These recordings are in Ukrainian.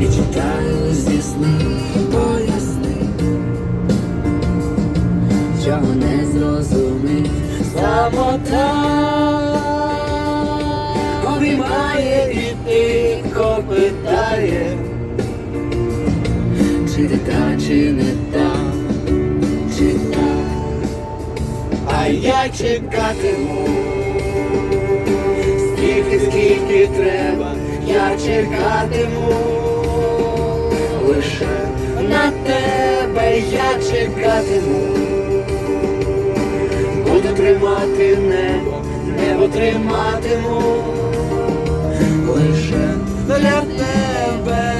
і читаю зі сни, чого не зрозумів, самота обіймає і тихо питає, чи ти та, чи не та, чи а я чекатиму. Скільки треба, я чекатиму. Лише на тебе я чекатиму. Буду тримати небо, небо триматиму. Лише для тебе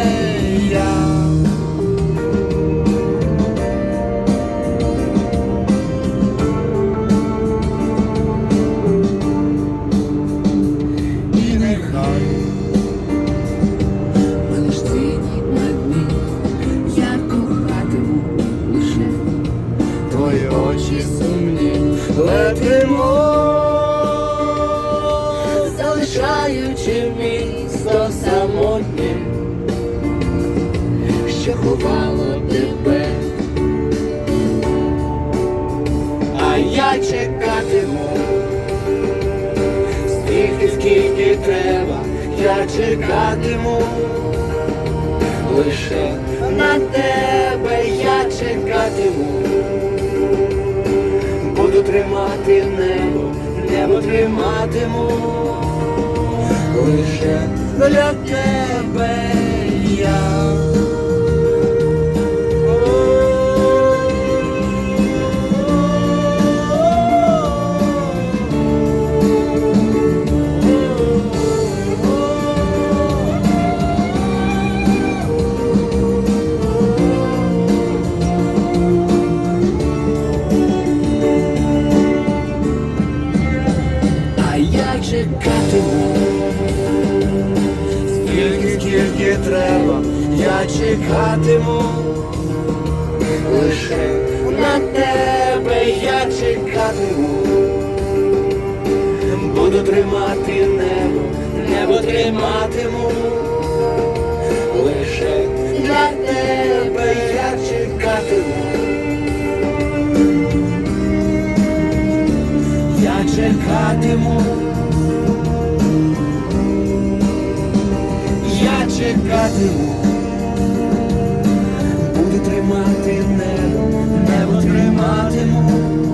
скільки треба, я чекатиму. Лише на тебе я чекатиму. Буду тримати небо, небо триматиму. Лише для тебе тримати небо, небо триматиму, лише для тебе я чекатиму. Я чекатиму. Я чекатиму. Буду тримати небо, небо триматиму.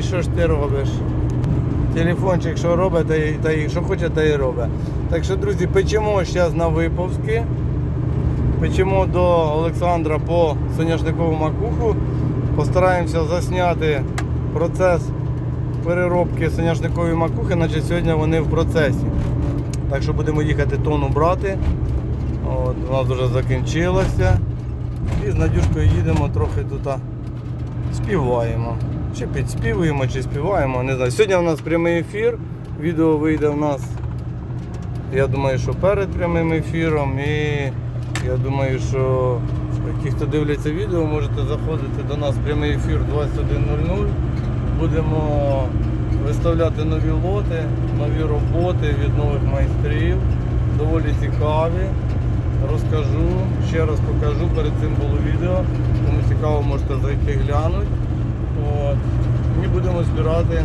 Ой, що ж ти робиш? Телефончик, що робить, та та що хоче, та й робить. Так що, друзі, печемо зараз на виповзки. Печемо до Олександра по соняшникову макуху. Постараємося засняти процес переробки соняшникової макухи, наче сьогодні вони в процесі. Так що будемо їхати тонну брати. От, у нас вже закінчилося. І з Надюшкою їдемо трохи тут співаємо. Чи підспівуємо, чи співаємо, не знаю. Сьогодні у нас прямий ефір. Відео вийде у нас, я думаю, що перед прямим ефіром. І я думаю, що ті, хто дивляться відео, можете заходити до нас в прямий ефір 21.00. Будемо виставляти нові лоти, нові роботи від нових майстрів. Доволі цікаві. Розкажу, ще раз покажу. Перед цим було відео. Кому цікаво, можете зайти глянути. От. І будемо збирати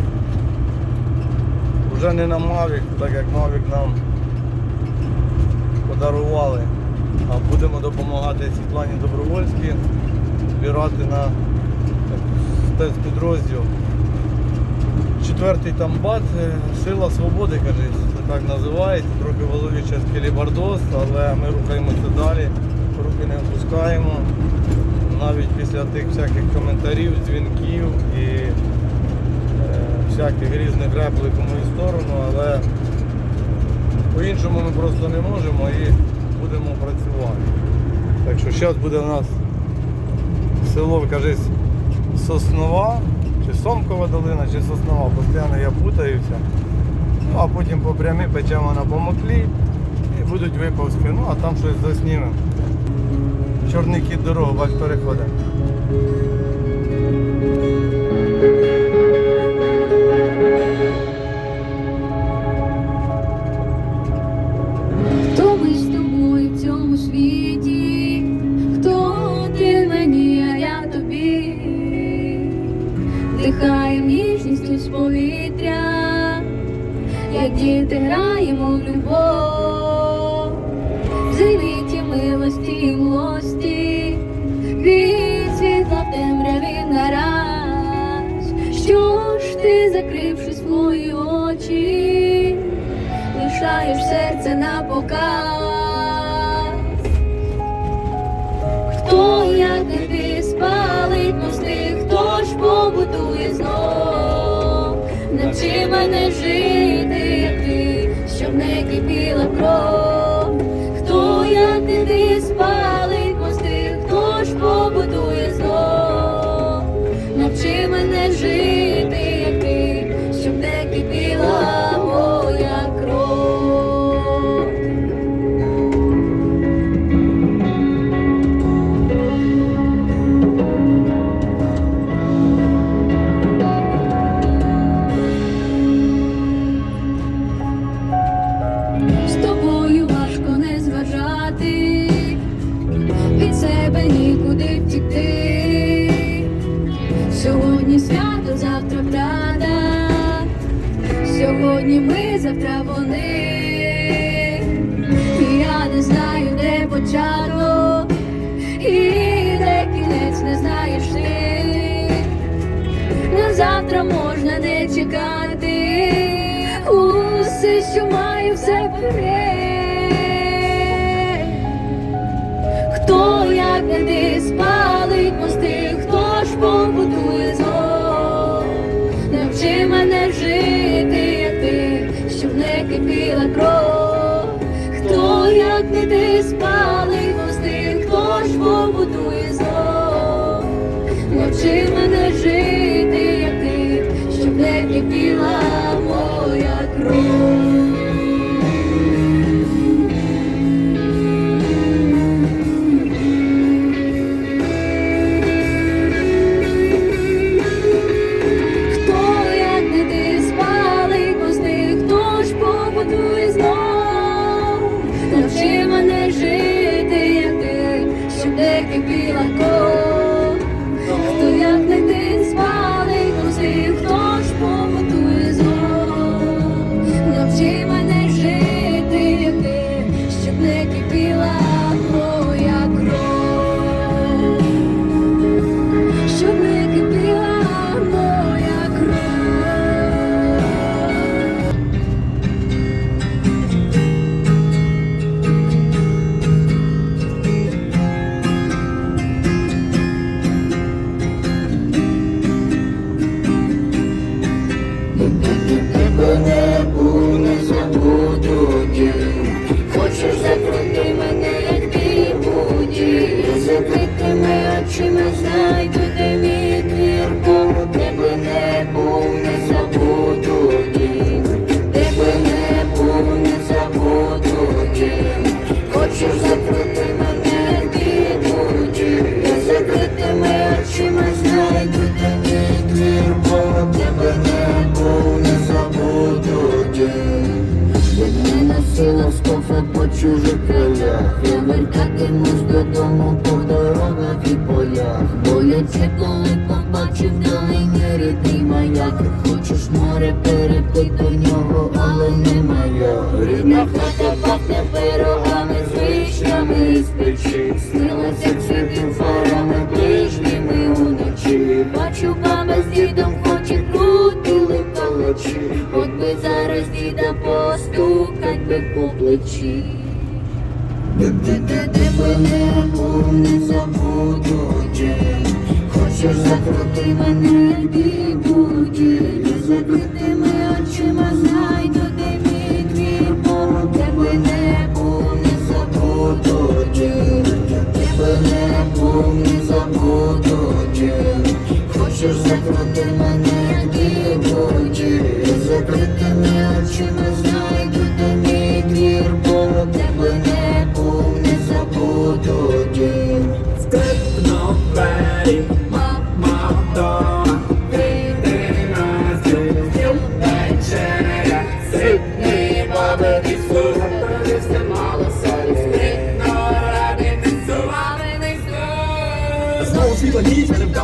вже не на Mavic, так як Mavic нам подарували, а будемо допомагати Світлані Добровольській збирати на спецпідрозділ. Четвертий там бат, е, сила свободи, кажуть, це так називається. Трохи в кілібардоз, але ми рухаємося далі, руки не опускаємо. Навіть після тих всяких коментарів, дзвінків і е, всяких різних реплик у мою сторону, але по-іншому ми просто не можемо і будемо працювати. Так що зараз буде у нас село, кажись, Соснова, чи Сомкова долина, чи Соснова. Постійно я путаюся. Ну, а потім по прямій печемо на помоклі і будуть виповзки. Ну, а там щось заснімемо. Чорний кіт дорогу, бач, переходить. Лишаєш серце на показ. Хто як не ти спалить мости, хто ж побудує знов, навчи мене жити, як ти, щоб не кипіла кров. Сьогодні ми, завтра вони. І я не знаю, де початок, і де кінець не знаєш ти. На завтра можна не чекати. Усе, що маю, все вперед. Хто як не ти Хочеш море перейти до нього, але не Рідна хата пахне пирогами з вишнями із печі. Снилася світим фарами ближніми уночі. Бачу, баба з дідом хоче крутили палачі От би зараз діда постукать би по плечі. Де був, не забуду день. Хочеш закрути мене бігуді,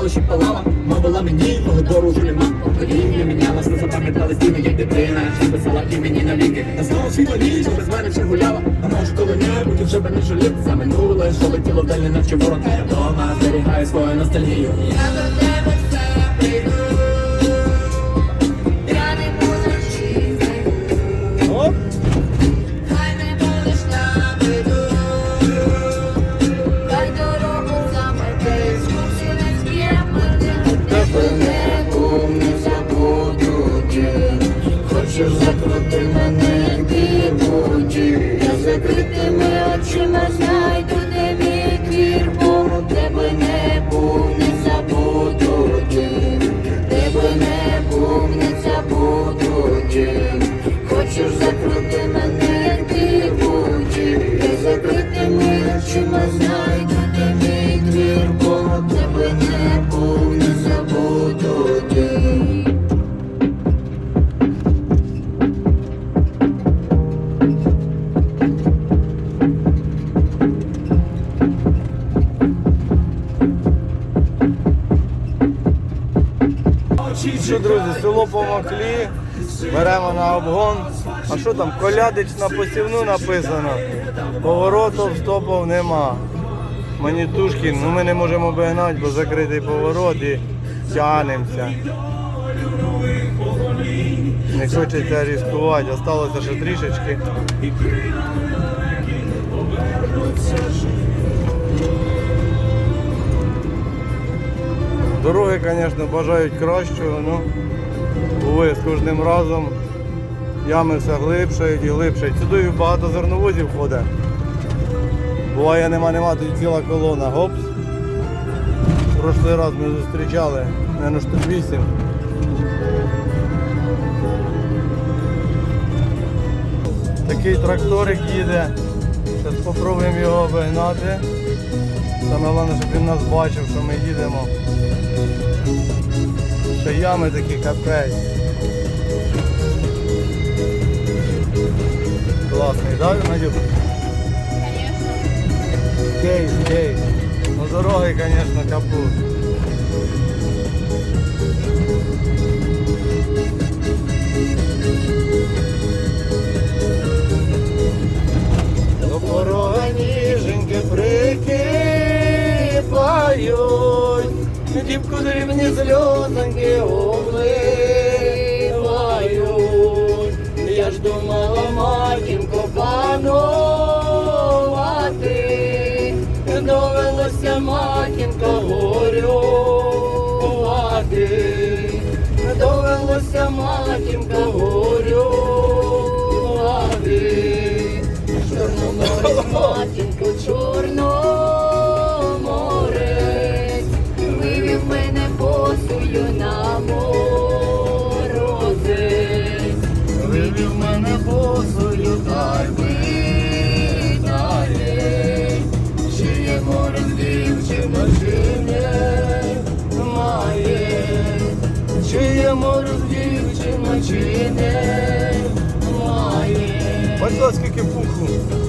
мене ще палала Мовила мені, мого дорожу нема. Покоління мінялась, не запам'ятали стіни, як дитина Чи писала імені навіки На знову світло ніч, без мене вже гуляла. А може коли-небудь вже би не жалів За минуле, що летіло не наче ворон Я вдома зберігаю свою ностальгію. Я не Що, друзі, село помоклі, беремо на обгон. А що там, колядич на посівну написано. Поворотів, стопів нема. Манітушки, ну ми не можемо обігнати, бо закритий поворот і тянемося. Не хочеться ризикувати, осталося ще трішечки. Дороги, звісно, бажають кращого, ну, уви, з кожним разом ями все глибшають і глибшають. Сюди багато зерновозів ходить. Буває, нема, нема, тут ціла колона. Гопс. Прошлий раз ми зустрічали, мабуть, штук 8. Такий тракторик їде. Зараз спробуємо його обігнати. Саме головне, щоб він нас бачив, що ми їдемо. Ще ями такі капець. Класний, так, Надюк? Кейс, кейс. Ну дороги, звісно, капут. До порога ніженьки прикипають, дівку дрібні сльозоньки Матінко панувати, довелося матінко горювати, довелося матінко горювати. Чорноморець, матінко, чорноморець, вивів мене на そう。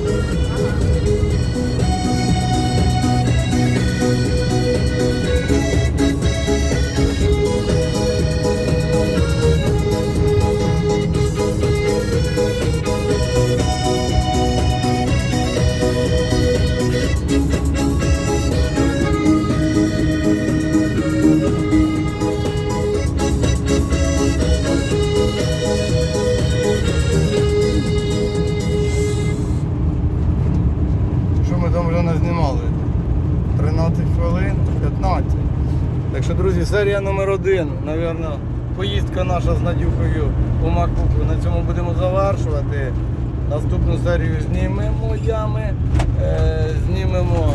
Номер один. Навірно, поїздка наша з Надюхою по Макуку. На цьому будемо завершувати. Наступну серію знімемо ями, е, знімемо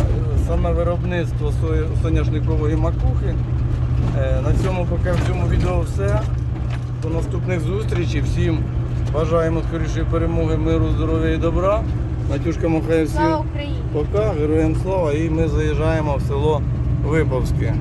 саме виробництво соняшникової макухи. Е, На цьому поки в цьому відео все. До наступних зустрічей. Всім бажаємо скорішої перемоги, миру, здоров'я і добра. Натюшка махає всім Слава Україні! пока, героям слава, і ми заїжджаємо в село Виповське.